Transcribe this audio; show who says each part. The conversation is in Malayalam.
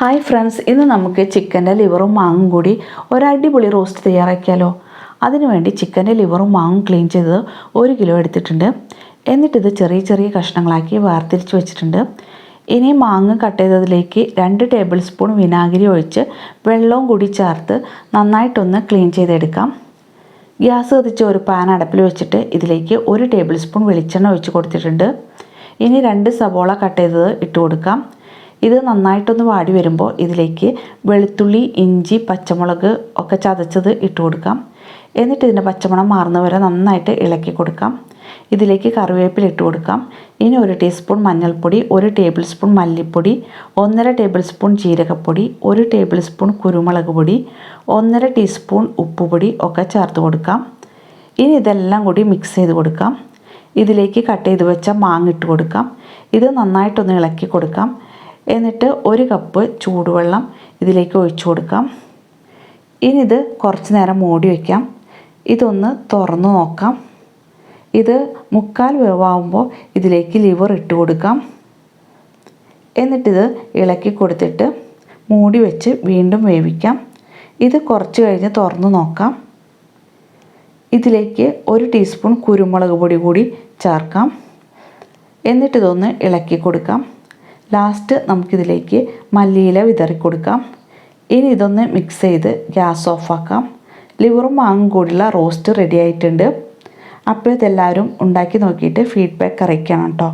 Speaker 1: ഹായ് ഫ്രണ്ട്സ് ഇന്ന് നമുക്ക് ചിക്കന്റെ ലിവറും മാങ്ങും കൂടി ഒരടിപൊളി റോസ്റ്റ് തയ്യാറാക്കിയാലോ? അതിനുവേണ്ടി ചിക്കന്റെ ലിവറും മാങ്ങും ക്ലീൻ ചെയ്തത് ഒരു കിലോ എടുത്തിട്ടുണ്ട്. എന്നിട്ടിത് ചെറിയ ചെറിയ കഷ്ണങ്ങളാക്കി വേർതിരിച്ച് വെച്ചിട്ടുണ്ട്. ഇനി മാങ്ങ കട്ട് ചെയ്തതിലേക്ക് രണ്ട് ടേബിൾ സ്പൂൺ വിനാഗിരി ഒഴിച്ച് വെള്ളവും കൂടി ചേർത്ത് നന്നായിട്ടൊന്ന് ക്ലീൻ ചെയ്തെടുക്കാം. ഗ്യാസ് കത്തിച്ച് ഒരു പാൻ അടപ്പിൽ വെച്ചിട്ട് ഇതിലേക്ക് ഒരു ടേബിൾ സ്പൂൺ വെളിച്ചെണ്ണ ഒഴിച്ച് കൊടുത്തിട്ടുണ്ട്. ഇനി രണ്ട് സവോള കട്ട് ചെയ്തത് ഇട്ട് കൊടുക്കാം. ഇത് നന്നായിട്ടൊന്ന് വാടി വരുമ്പോൾ ഇതിലേക്ക് വെളുത്തുള്ളി ഇഞ്ചി പച്ചമുളക് ഒക്കെ ചതച്ചത് ഇട്ട് കൊടുക്കാം. എന്നിട്ട് ഇതിന്റെ പച്ചമണം മാറുന്ന വരെ നന്നായിട്ട് ഇളക്കി കൊടുക്കാം. ഇതിലേക്ക് കറിവേപ്പില ഇട്ട് കൊടുക്കാം. ഇനി ഒരു ടീസ്പൂൺ മഞ്ഞൾപ്പൊടി ഒരു ടേബിൾ സ്പൂൺ മല്ലിപ്പൊടി ഒന്നര ടേബിൾ സ്പൂൺ ജീരകപ്പൊടി ഒരു ടേബിൾ സ്പൂൺ കുരുമുളക് പൊടി ഒന്നര ടീസ്പൂൺ ഉപ്പുപൊടി ഒക്കെ ചേർത്ത് കൊടുക്കാം. ഇനി ഇതെല്ലാം കൂടി മിക്സ് ചെയ്ത് കൊടുക്കാം. ഇതിലേക്ക് കട്ട് ചെയ്ത് വെച്ച മാങ്ങ ഇട്ട് കൊടുക്കാം. ഇത് നന്നായിട്ടൊന്ന് ഇളക്കി കൊടുക്കാം. എന്നിട്ട് ഒരു കപ്പ് ചൂടുവെള്ളം ഇതിലേക്ക് ഒഴിച്ചു കൊടുക്കാം. ഇനി ഇത് കുറച്ച് നേരം മൂടി വയ്ക്കാം ഇതൊന്ന് തുറന്നു നോക്കാം. ഇത് മുക്കാൽ വേവാകുമ്പോൾ ഇതിലേക്ക് ലിവർ ഇട്ട് കൊടുക്കാം. എന്നിട്ടിത് ഇളക്കി കൊടുത്തിട്ട് മൂടി വെച്ച് വീണ്ടും വേവിക്കാം. ഇത് കുറച്ച് കഴിഞ്ഞ് തുറന്നു നോക്കാം. ഇതിലേക്ക് ഒരു ടീസ്പൂൺ കുരുമുളക് പൊടി കൂടി ചേർക്കാം. എന്നിട്ടിതൊന്ന് ഇളക്കി കൊടുക്കാം. ലാസ്റ്റ് നമുക്കിതിലേക്ക് മല്ലിയില വിതറി കൊടുക്കാം ഇനി ഇതൊന്ന് മിക്സ് ചെയ്ത് ഗ്യാസ് ഓഫാക്കാം ലിവറും മാങ്ങും കൂടിയുള്ള റോസ്റ്റ് റെഡി ആയിട്ടുണ്ട്. അപ്പോൾ ഇതെല്ലാവരും ഉണ്ടാക്കി നോക്കിയിട്ട് ഫീഡ്ബാക്ക് അറിയിക്കണം കേട്ടോ.